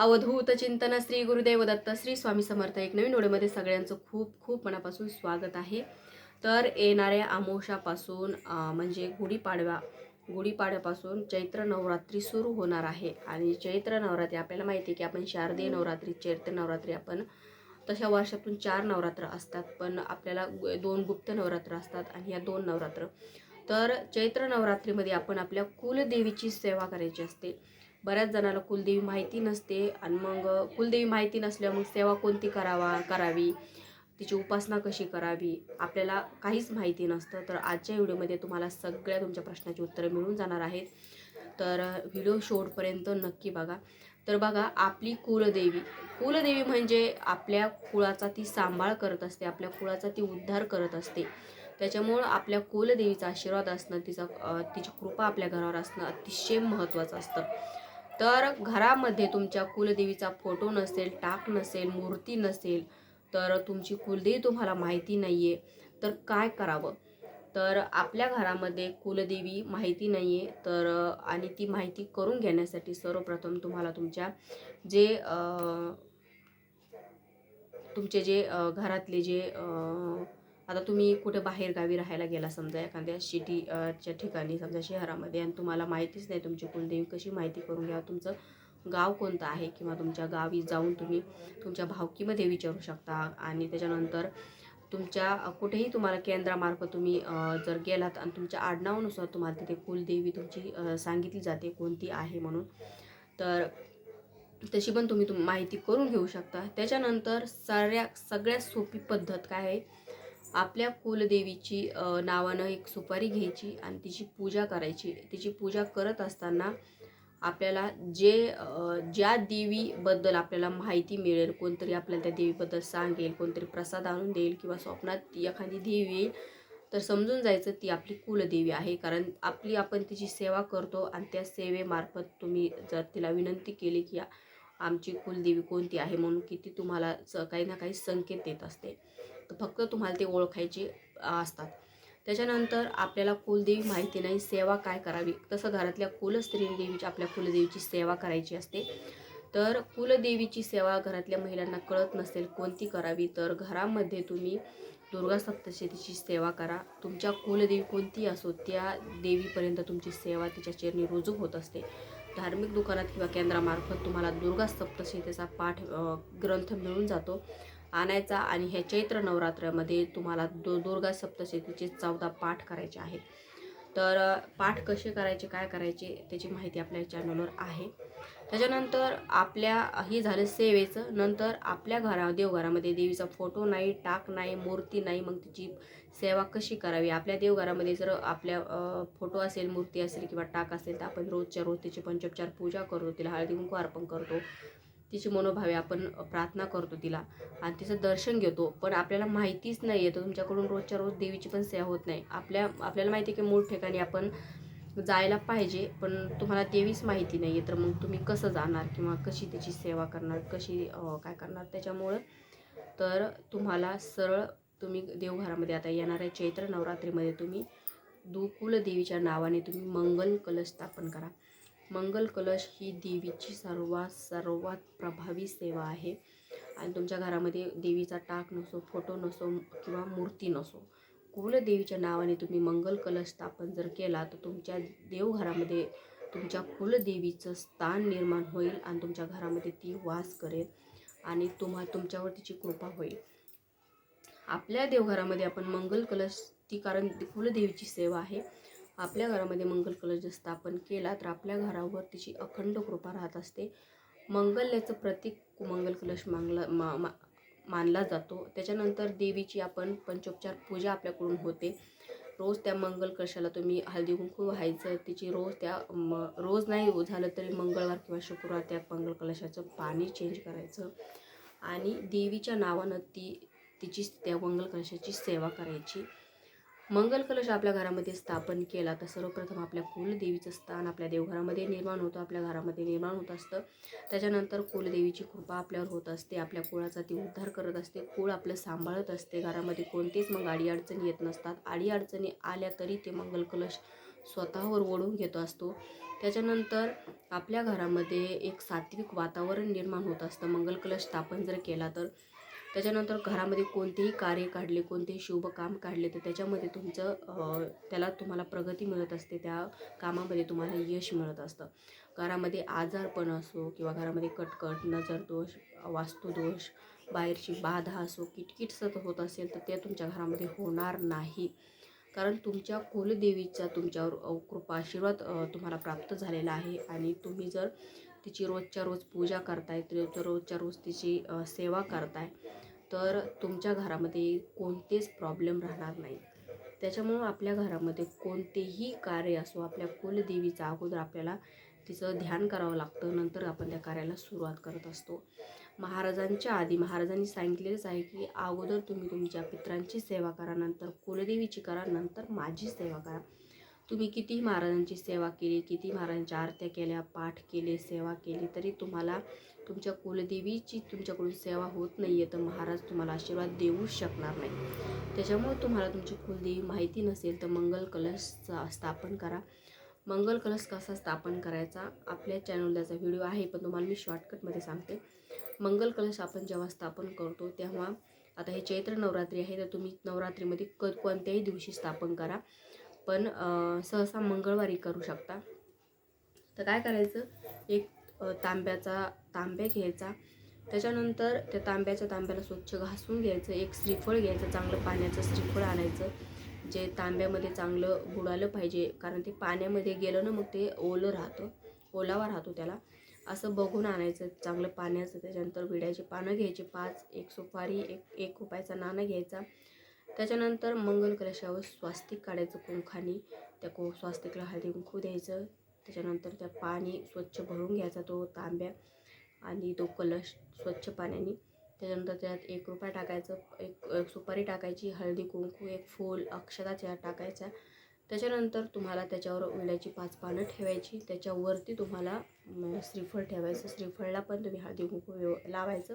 अवधूत चिंतन श्री गुरुदेव दत्त श्री स्वामी समर्थ एक नवीन व्हिडिओमध्ये सगळ्यांचं खूप खूप मनापासून स्वागत आहे. तर येणाऱ्या आमोशापासून म्हणजे गुढीपाडवा गुढीपाडव्यापासून चैत्र नवरात्री सुरू होणार आहे. आणि चैत्र नवरात्री आपल्याला माहिती आहे की आपण शारदीय नवरात्री चैत्र नवरात्री आपण तशा वर्षातून चार नवरात्र असतात. पण आपल्याला दोन गुप्त नवरात्र असतात आणि या दोन नवरात्र. तर चैत्र नवरात्रीमध्ये आपण आपल्या कुलदेवीची सेवा करायची असते. बऱ्याच जणाला कुलदेवी माहिती नसते आणि मग कुलदेवी माहिती नसल्यावर मग सेवा कोणती करावा करावी? तिची उपासना कशी करावी? आपल्याला काहीच माहिती नसतं. तर आजच्या व्हिडिओमध्ये तुम्हाला सगळ्या तुमच्या प्रश्नाची उत्तरं मिळून जाणार आहेत. तर व्हिडिओ शेवटपर्यंत नक्की बघा. तर बघा आपली कुलदेवी. कुलदेवी म्हणजे आपल्या कुळाचा ती सांभाळ करत असते आपल्या कुळाचा ती उद्धार करत असते. त्याच्यामुळं आपल्या कुलदेवीचा आशीर्वाद असणं तिचा तिची कृपा आपल्या घरावर असणं अतिशय महत्त्वाचं असतं. तर घरामध्ये तुमच्या कुलदेवीचा फोटो नसेल टाक नसेल मूर्ती नसेल तर तुमची कुलदेवी तुम्हाला माहिती नाही आहे तर काय करावं? तर आपल्या घरामध्ये कुलदेवी माहिती नाही आहे तर आणि ती माहिती करून घेण्यासाठी सर्वप्रथम तुम्हाला तुमच्या जे तुमचे जे घरातले जे आता तुम्ही कुठे बाहेर गावी राहायला गेला समजा एखाद्या सिटी च्या ठिकाणी समजा शहरामध्ये आणि तुम्हाला माहितीच नाही तुमची कुलदेवी कशी माहिती करून घ्या तुमचं गाव कोणतं आहे? किंवा तुमच्या गावी जाऊन तुम्ही तुमच्या भावकीमध्ये विचारू शकता आणि त्याच्यानंतर तुमच्या कुठेही तुम्हाला केंद्रामार्फत तुम्ही जर गेलात आणि तुमच्या आडनावानुसार तुम्हाला तिथे कुलदेवी तुमची सांगितली जाते कोणती आहे म्हणून तर तशी पण तुम्ही तुम माहिती करून घेऊ शकता. त्याच्यानंतर साऱ्या सगळ्यात सोपी पद्धत काय आहे? आपल्या कुलदेवीची नावानं एक सुपारी घ्यायची आणि तिची पूजा करायची. तिची पूजा करत असताना आपल्याला जे ज्या देवीबद्दल आपल्याला माहिती मिळेल कोणतरी आपल्याला त्या देवीबद्दल सांगेल कोणतरी प्रसाद आणून देईल किंवा स्वप्नात ती एखादी देवी येईल तर समजून जायचं ती आपली कुलदेवी आहे. कारण आपली आपण तिची सेवा करतो आणि त्या सेवेमार्फत तुम्ही जर तिला विनंती केली की आमची कुलदेवी कोणती आहे म्हणून की ती तुम्हाला स- काही ना काही संकेत देत असते. तर फक्त तुम्हाला ते ओळखायचे असतात. त्याच्यानंतर आपल्याला कुलदेवी माहिती नाही सेवा काय करावी? तसं घरातल्या कुलस्त्रीदेवीची आपल्या कुलदेवीची सेवा करायची असते. तर कुलदेवीची सेवा घरातल्या महिलांना कळत नसेल कोणती करावी तर घरामध्ये तुम्ही दुर्गा सप्तशतीची सेवा करा. तुमच्या कुलदेवी कोणती असो त्या देवीपर्यंत तुमची सेवा तिच्या चरणी रुजू होत असते. धार्मिक दुकानात किंवा केंद्रामार्फत तुम्हाला दुर्गा सप्तशतीचा पाठ ग्रंथ मिळून जातो. आणायचा आणि ह्या चैत्र नवरात्रामध्ये तुम्हाला दु दुर्गा सप्तशतीचे चौदा पाठ करायचे आहेत. तर पाठ कसे करायचे काय करायचे त्याची माहिती आपल्या चॅनलवर आहे. त्याच्यानंतर आपल्या हे झालं सेवेचं. नंतर आपल्या घरा देवघरामध्ये देवीचा फोटो नाही टाक नाही मूर्ती नाही मग तिची सेवा कशी करावी? आपल्या देवघरामध्ये जर आपल्या फोटो असेल मूर्ती असेल किंवा टाक असेल तर आपण रोजच्या रोज तिची पंचोपचार पूजा करतो. तिला हळदी कुंकू अर्पण करतो. तिची मनोभावे आपण प्रार्थना करतो तिला आणि तिचं दर्शन घेतो. पण आपल्याला माहितीच नाही आहे तर तुमच्याकडून रोजच्या रोज देवीची पण सेवा होत नाही. आपल्या आपल्याला माहिती आहे की मूळ ठिकाणी आपण जायला पाहिजे पण तुम्हाला देवीच माहिती नाही आहे तर मग तुम्ही कसं जाणार किंवा कशी तिची सेवा करणार कशी काय करणार त्याच्यामुळं? तर तुम्हाला सरळ तुम्ही देवघरामध्ये आता येणाऱ्या चैत्र नवरात्रीमध्ये तुम्ही दुकुल देवीच्या नावाने तुम्ही मंगल कलश स्थापन करा. मंगल कलश ही देवीची सर्वात सर्वात प्रभावी सेवा आहे. आणि तुमच्या घरामध्ये देवीचा टाक नसो फोटो नसो किंवा मूर्ती नसो कुलदेवीच्या नावाने तुम्ही मंगल कलश स्थापन जर केला तर तुमच्या देवघरामध्ये तुमच्या कुलदेवीचं स्थान निर्माण होईल आणि तुमच्या घरामध्ये ती वास करेल आणि तुम्हा तुमच्यावर तिची कृपा होईल. आपल्या देवघरामध्ये आपण मंगल कलश ती कारण कुलदेवीची सेवा आहे. आपल्या घरामध्ये मंगल कलश जर स्थापन केला तर आपल्या घरावर तिची अखंड कृपा राहत असते. मंगल्याचं प्रतीक मंगल कलश मांगला मा मा मानला जातो. त्याच्यानंतर देवीची आपण पंचोपचार पूजा आपल्याकडून होते. रोज त्या मंगल कलशाला तुम्ही हळदी कुंकू व्हायचं तिची रोज त्या म रोज नाही झालं तरी मंगळवार किंवा शुक्रवार त्या मंगल कलशाचं पाणी चेंज करायचं. आणि देवीच्या नावानं ती तिची त्या मंगल कलशाची सेवा करायची. मंगल कलश आपल्या घरामध्ये स्थापन केला तर सर्वप्रथम आपल्या कुलदेवीचं स्थान आपल्या देवघरामध्ये निर्माण होतं आपल्या घरामध्ये निर्माण होत असतं. त्याच्यानंतर कुलदेवीची कृपा आपल्यावर होत असते आपल्या कुळाचा ती उद्धार करत असते कुळ आपलं सांभाळत असते घरामध्ये. कोणतेच मग अडीअडचणी येत नसतात. अडीअडचणी आल्या तरी ते मंगल कलश स्वतःवर ओढून घेतो असतो. त्याच्यानंतर आपल्या घरामध्ये एक सात्विक वातावरण निर्माण होत असतं. मंगल कलश स्थापन जर केला तर त्याच्यानंतर घरामध्ये कोणतेही कार्य काढले कोणतेही शुभ काम काढले तर त्याच्यामध्ये तुमचं त्याला तुम्हाला प्रगती मिळत असते त्या कामामध्ये तुम्हाला यश मिळत असतं. घरामध्ये आजारपण असो किंवा घरामध्ये कटकट नजरदोष वास्तुदोष बाहेरची बाधा असो किटकिट सतत होत असेल तर ते तुमच्या घरामध्ये होणार नाही. कारण तुमच्या कुलदेवीचा तुमच्यावर कृपा आशीर्वाद तुम्हाला प्राप्त झालेला आहे. आणि तुम्ही जर तिची रोजच्या रोज पूजा करताय रोजच्या रोज तिची सेवा करताय तर तुमच्या घरामध्ये कोणतेच प्रॉब्लेम राहणार नाही. त्याच्यामुळं आपल्या घरामध्ये कोणतेही कार्य असो आपल्या कुलदेवीचा अगोदर आपल्याला तिचं ध्यान करावं लागतं नंतर आपण त्या कार्याला सुरुवात करत असतो. महाराजांच्या आधी महाराजांनी सांगितलेलंच आहे की अगोदर तुम्ही तुमच्या पित्रांची सेवा करा नंतर कुलदेवीची करा नंतर माझी सेवा करा. तुम्ही किती महाराजांची सेवा केली किती महाराजांच्या आरत्या केल्या पाठ केले सेवा केली तरी तुम्हाला तुमच्या कुलदेवीची तुमच्याकडून सेवा होत नाही आहे तर महाराज तुम्हाला आशीर्वाद देऊच शकणार नाही. त्याच्यामुळे तुम्हाला तुमची कुलदेवी माहिती नसेल तर मंगल कलश स्थापन करा. मंगल कलश कसा स्थापन करायचा आपल्या चॅनल त्याचा व्हिडिओ आहे पण तुम्हाला मी शॉर्टकटमध्ये सांगते. मंगल कलश आपण जेव्हा स्थापन करतो तेव्हा आता हे चैत्र नवरात्री आहे तर तुम्ही नवरात्रीमध्ये क कोणत्याही दिवशी स्थापन करा. पण सहसा मंगळवारी करू शकता. तर काय करायचं? एक तांब्याचा तांब्या घ्यायचा. त्याच्यानंतर त्या तांब्याच्या तांब्याला स्वच्छ घासून घ्यायचं. एक श्रीफळ घ्यायचं चांगलं पाण्याचं श्रीफळ आणायचं जे तांब्यामध्ये चांगलं बुडालं पाहिजे कारण ते पाण्यामध्ये गेलं ना मग ते ओलं राहतं ओलावा राहतो त्याला. असं बघून आणायचं चांगलं पाण्याचं. त्याच्यानंतर विड्याची पानं घ्यायची पाच एक सुपारी एक एक रुपयाचा नाणं घ्यायचा. त्याच्यानंतर मंगल कलशावर स्वास्तिक काढायचं कुंखानी त्या को स्वास्तिकला हळदी कुंकू द्यायचं. त्याच्यानंतर त्या पाणी स्वच्छ भरून घ्यायचा तो तांब्या आणि तो कलश स्वच्छ पाण्याने. त्याच्यानंतर त्यात एक रुपया टाकायचं एक सुपारी टाकायची हळदी कुंकू एक फूल अक्षता त्या टाकायचा. त्याच्यानंतर तुम्हाला त्याच्यावर विड्याची पाच पानं ठेवायची. त्याच्यावरती तुम्हाला श्रीफळ ठेवायचं. श्रीफळला पण तुम्ही हळदी कुंकू लावायचं.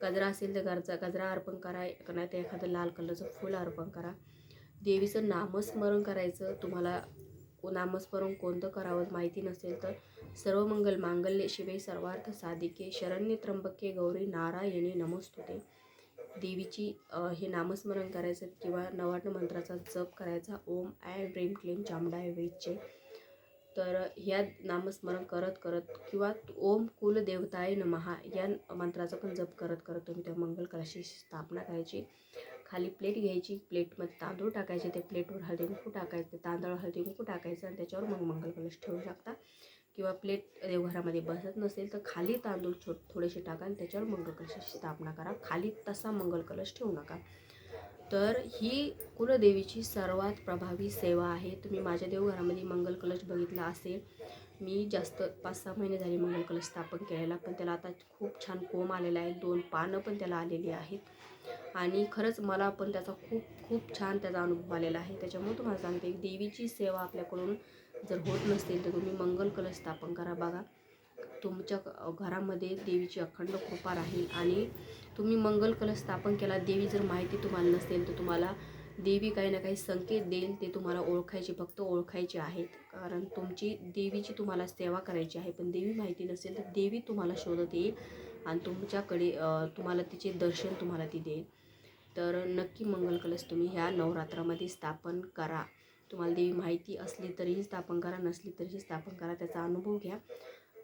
गजरा असेल तर गरजा गजरा अर्पण करा नाही तर एखादं लाल कलरचं फूल अर्पण करा. देवीचं नामस्मरण करायचं तुम्हाला नामस्मरण कोणतं करावं माहिती नसेल तर सर्व मंगल मांगल्य शिवे सर्वार्थ साधिके शरण्य त्र्यंबके गौरी नारायणी नमस्तुते. देवीची हे नामस्मरण करायचं किंवा नवार्ण मंत्राचा जप करायचा. ओम आय ड्रीम क्लीम चामडाय वेचे तर ह्या नामस्मरण करत करत किंवा ओम कुलदेवताय नमहा या मंत्राचा पण जप करत करत तुम्ही त्या मंगल कलशाची स्थापना करायची. खाली प्लेट घ्यायची प्लेटमध्ये तांदूळ टाकायचे त्या प्लेटवर हळदी कुंकू टाकायचे तांदूळ हळदी कुंकू टाकायचं आणि त्याच्यावर मग मंगल कलश ठेवू शकता. किंवा प्लेट देवघरामध्ये बसत नसेल तर खाली तांदूळ छो थोडेसे टाका आणि त्याच्यावर मंगल कलशाची स्थापना करा. खाली तसा मंगल कलश ठेवू नका. तर ही कुलदेवीची सर्वात प्रभावी सेवा आहे. तुम्ही माझ्या देवघरामध्ये मंगल कलश बघितला असेल. मी जास्त पाच सहा महिने झाले मंगल कलश स्थापन केलेला पण त्याला आता खूप छान कोंब आलेला आहे. दोन पानं पण त्याला आलेली आहेत. आणि खरंच मला पण त्याचा खूप खूप छान त्याचा अनुभव आलेला आहे. त्याच्यामुळे तुम्हाला सांगते की देवीची सेवा आपल्याकडून जर होत नसतील तर तुम्ही मंगल कलश स्थापन करा. बघा तुमच्या घरामध्ये देवीची अखंड कृपा राहील आणि तुम्ही मंगल कलश स्थापन केला देवी जर माहिती तुम्हाला नसेल तर तुम्हाला देवी काही ना काही संकेत देईल ते तुम्हाला ओळखायचे फक्त ओळखायचे आहेत. कारण तुमची देवीची तुम्हाला सेवा करायची आहे. पण देवी माहिती नसेल तर देवी तुम्हाला शोधत येईल आणि तुमच्याकडे तुम्हाला तिचे दर्शन तुम्हाला ती देईल. तर नक्की मंगल कलश तुम्ही ह्या नवरात्रामध्ये स्थापन करा. तुम्हाला देवी माहिती असली तरीही स्थापन करा नसली तरीही स्थापन करा त्याचा अनुभव घ्या.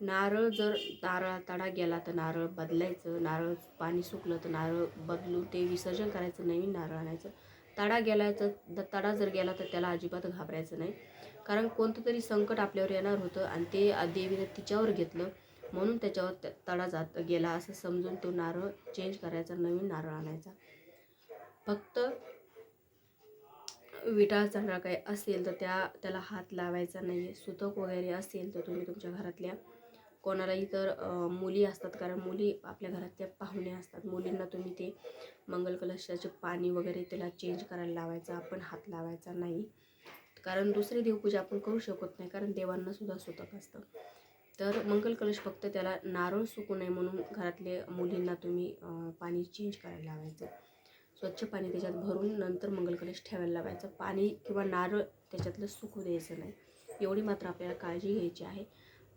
नारळ जर नारळ तडा गेला तर नारळ बदलायचं नारळ पाणी सुकलं तर नारळ बदलून ते विसर्जन करायचं नवीन नारळ आणायचं. तडा गेला तर तडा जर गेला तर त्याला अजिबात घाबरायचं नाही. कारण कोणतं तरी संकट आपल्यावर येणार होतं आणि ते देवीने तिच्यावर घेतलं. म्हणून त्याच्यावर त्या- तडा जात गेला असं समजून तो नारळ चेंज करायचा नवीन नारळ आणायचा. फक्त विटा चांगला काही असेल तर त्या त्याला हात लावायचा नाही आहे सुतक वगैरे असेल तर तुम्ही तुमच्या घरातल्या कोणालाही तर मुली असतात. कारण मुली आपल्या घरातल्या पाहुणे असतात. मुलींना तुम्ही ते मंगल कलशाचे पाणी वगैरे त्याला चेंज करायला लावायचं. आपण हात लावायचा नाही. कारण दुसरी देवपूजा आपण करू शकत नाही. कारण देवांना सुद्धा सुतक असतं. तर मंगल कलश फक्त त्याला नारळ सुकू नये म्हणून घरातले मुलींना तुम्ही पाणी चेंज करायला लावायचं. स्वच्छ पाणी त्याच्यात भरून नंतर मंगल कलश ठेवायला लावायचं. पाणी किंवा नारळ त्याच्यातलं सुकू द्यायचं नाही. एवढी मात्र आपल्याला काळजी घ्यायची आहे.